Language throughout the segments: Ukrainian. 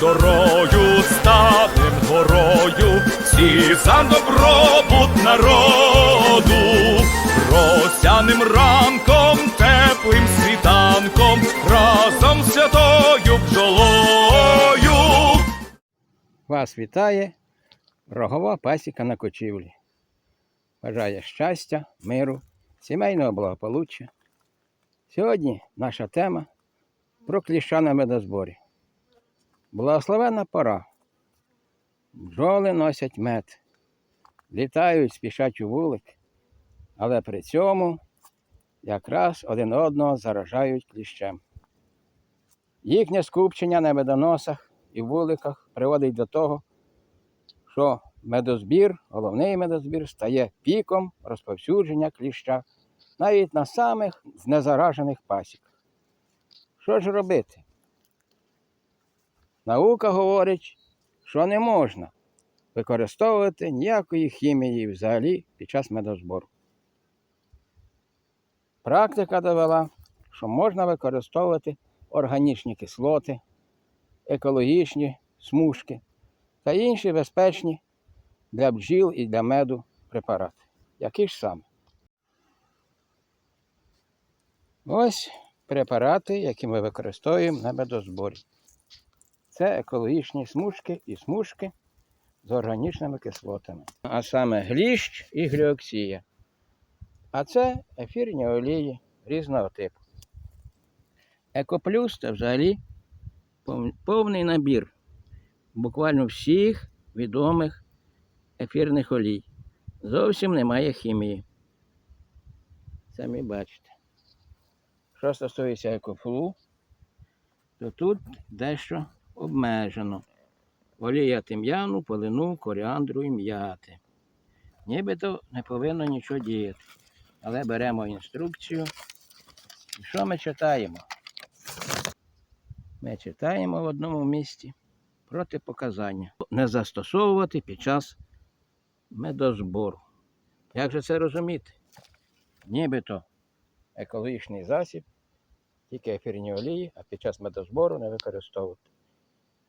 дорою ставим горою, всі за добробут народу, росяним ранком, теплим світанком, разом з святою бджолою. Вас вітає рогова пасіка на кочівлі. Бажає щастя, миру, сімейного благополуччя. Сьогодні наша тема про кліща на медозборі. Благословенна пора. Бджоли носять мед, літають, спішать у вулик, але при цьому якраз один одного заражають кліщем. Їхнє скупчення на медоносах і вуликах приводить до того, що медозбір, головний медозбір, стає піком розповсюдження кліща навіть на самих знезаражених пасіках. Що ж робити? Наука говорить, що не можна використовувати ніякої хімії взагалі під час медозбору. Практика довела, що можна використовувати органічні кислоти, екологічні смужки та інші безпечні для бджіл і для меду препарати. Які ж саме? Ось препарати, які ми використовуємо на медозборі. Це екологічні смужки і смужки з органічними кислотами. А саме гліщ і гліоксія. А це ефірні олії різного типу. Екоплюс це взагалі повний набір буквально всіх відомих ефірних олій. Зовсім немає хімії. Самі бачите. Що стосується екофлу, то тут дещо обмежено. Олія тим'яну, полину, коріандру і м'яти. Нібито не повинно нічого діяти. Але беремо інструкцію. І що ми читаємо? Ми читаємо в одному місці протипоказання. Не застосовувати під час медозбору. Як же це розуміти? Нібито екологічний засіб, тільки ефірні олії, а під час медозбору не використовувати.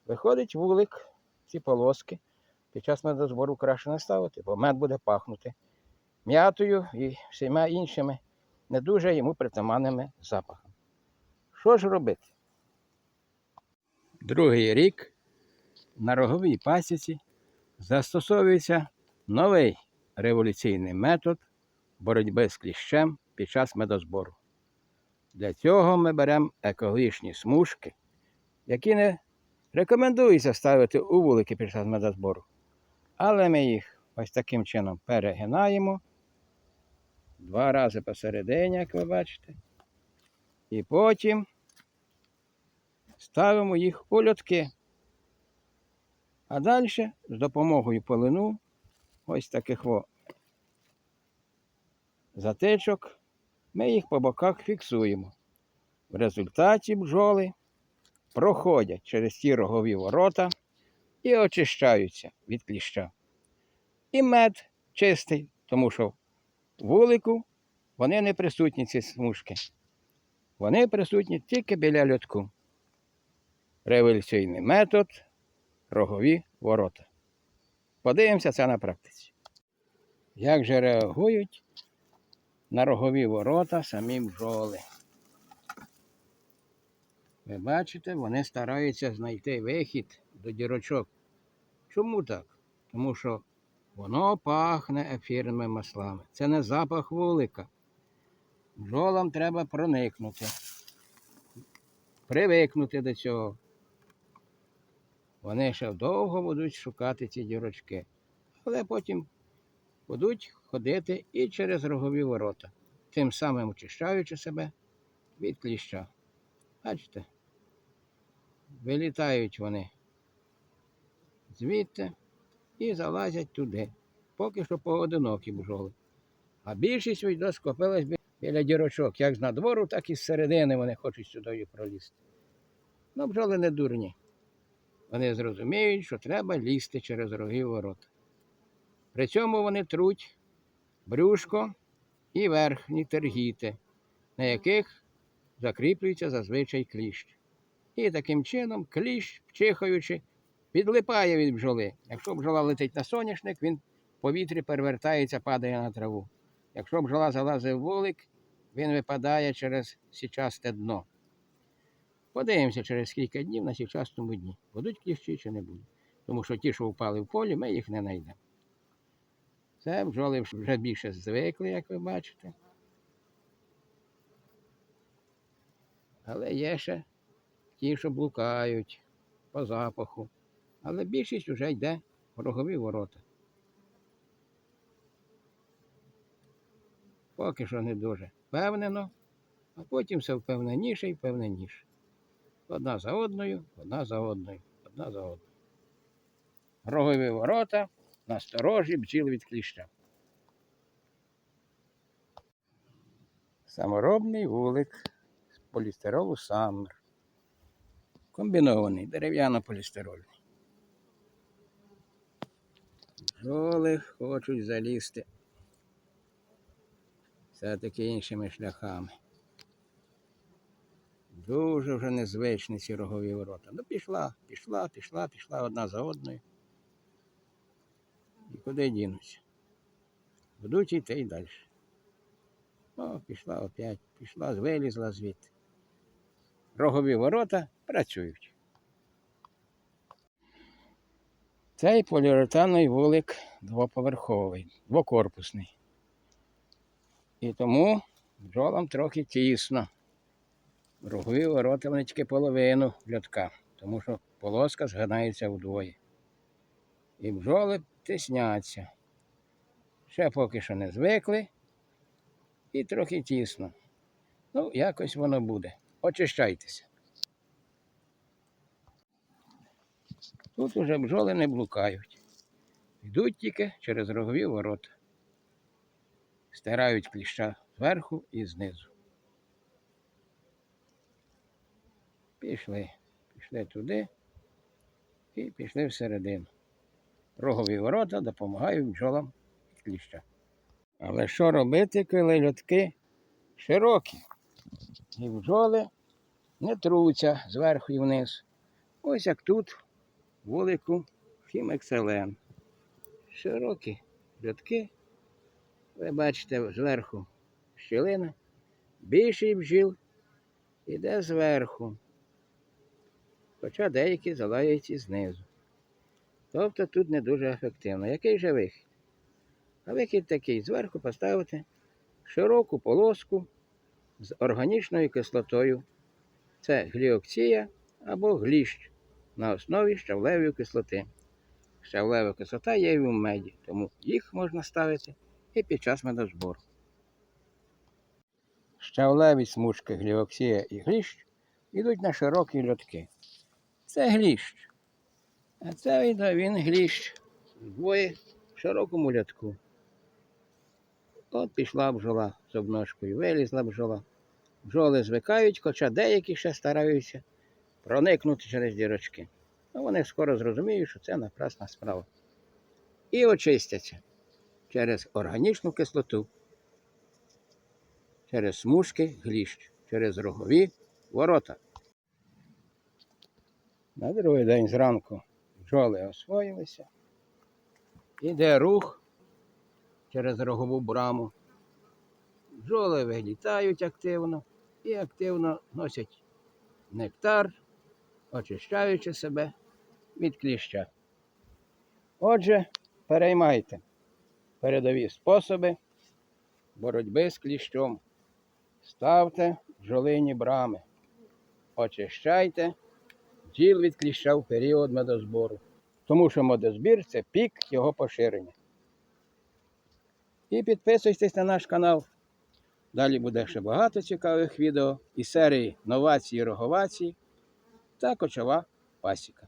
Виходить вулик, ці полоски під час медозбору краще не ставити, бо мед буде пахнути м'ятою і всіма іншими не дуже йому притаманними запахами. Що ж робити? Другий рік на роговій пасіці застосовується новий революційний метод боротьби з кліщем під час медозбору. Для цього ми беремо екологічні смужки, які не рекомендується ставити у вулики під час медозбору. Але ми їх ось таким чином перегинаємо два рази посередині, як ви бачите. І потім ставимо їх у льотки. А далі з допомогою полину ось таких о, затичок ми їх по боках фіксуємо. В результаті бджоли проходять через ті рогові ворота і очищаються від кліща. І мед чистий, тому що вулику вони не присутні, ці смужки. Вони присутні тільки біля льотку. Революційний метод рогові ворота. Подивимося це на практиці. Як же реагують на рогові ворота самі бджоли? Ви бачите, вони стараються знайти вихід до дірочок. Чому так? Тому що воно пахне ефірними маслами. Це не запах вулика. Бджолам треба проникнути, привикнути до цього. Вони ще довго будуть шукати ці дірочки, але потім будуть ходити і через рогові ворота, тим самим очищаючи себе від кліща. Бачите? Вилітають вони звідти і залазять туди. Поки що поодинокі бджоли. А більшість ось скопилась біля дірочок, як з надвору, так і з середини вони хочуть сюди пролізти. Ну, бджоли не дурні. Вони зрозуміють, що треба лізти через роги ворота. При цьому вони труть брюшко і верхні тергіти, на яких закріплюється зазвичай кліщ. І таким чином кліщ, чихаючи, підлипає від бджоли. Якщо бджола летить на соняшник, він в повітрі перевертається, падає на траву. Якщо бджола залазить в вулик, він випадає через січасте дно. Подивимося через кілька днів на січастому дні. Будуть кліщі чи не будуть. Тому що ті, що впали в полі, ми їх не знайдемо. Це бджоли вже більше звикли, як ви бачите. Але є ще ті, що блукають по запаху. Але більшість вже йде в рогові ворота. Поки що не дуже впевнено, а потім все впевненіше і впевненіше. Одна за одною, одна за одною, одна за одною. Рогові ворота насторожі бджіл від кліща. Саморобний вулик з полістиролу Саммер. Комбінований дерев'яно-полістирольний. Бджоли хочуть залізти все-таки іншими шляхами. Дуже вже незвичні ці рогові ворота. Ну пішла, пішла, пішла, пішла одна за одною. І куди дінуться? Будуть йти і далі. О, пішла опять, пішла, вилізла звідти. Рогові ворота працюють. Цей поліуретановий вулик двоповерховий, двокорпусний. І тому бджолам трохи тісно. Рогові ворота вони тільки половину льотка, тому що полоска згинається вдвоє. І бджоли тисняться. Ще поки що не звикли і трохи тісно. Ну, якось воно буде. Очищайтеся. Тут уже бджоли не блукають. Йдуть тільки через рогові ворота. Стирають кліща зверху і знизу. Пішли, пішли туди і пішли всередину. Рогові ворота допомагають бджолам від кліща. Але що робити, коли льотки широкі? І бджоли не труться зверху і вниз. Ось як тут, вулику Хімекселен. Широкі льотки. Ви бачите зверху щілина. Більший бджіл іде зверху. Хоча деякі залають і знизу. Тобто тут не дуже ефективно. Який же вихід? А вихід такий: зверху поставити широку полоску з органічною кислотою. Це гліоксія або гліщ на основі щавлевої кислоти. Щавлева кислота є і в меді, тому їх можна ставити і під час медозбору. Щавлеві смужки гліоксія і гліщ йдуть на широкі льотки. Це гліщ. А це він, гліщ двоє в широкому льотку. От пішла бджола з обножкою, вилізла бджола. Бджоли звикають, хоча деякі ще стараються проникнути через дірочки. Ну, вони скоро зрозуміють, що це напрасна справа. І очистяться через органічну кислоту, через смужки гліщ, через рогові ворота. На другий день зранку бджоли освоїлися. Іде рух через рогову браму. Бджоли вилітають активно і активно носять нектар, очищаючи себе від кліща. Отже, переймайте передові способи боротьби з кліщом. Ставте бджолині брами, очищайте бджіл від кліща в період медозбору. Тому що медозбір це пік його поширення. І підписуйтесь на наш канал. Далі буде ще багато цікавих відео із серії новації, роговації та кочова пасіка.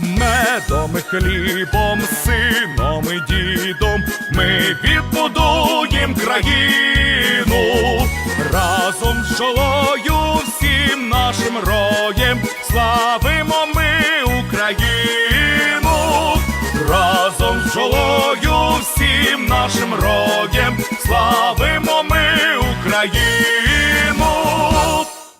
Медом і хлібом, сином і дідом ми відбудуєм країну разом з жолою всім нашим роєм славимо ми нашим рогем славимо ми Україну.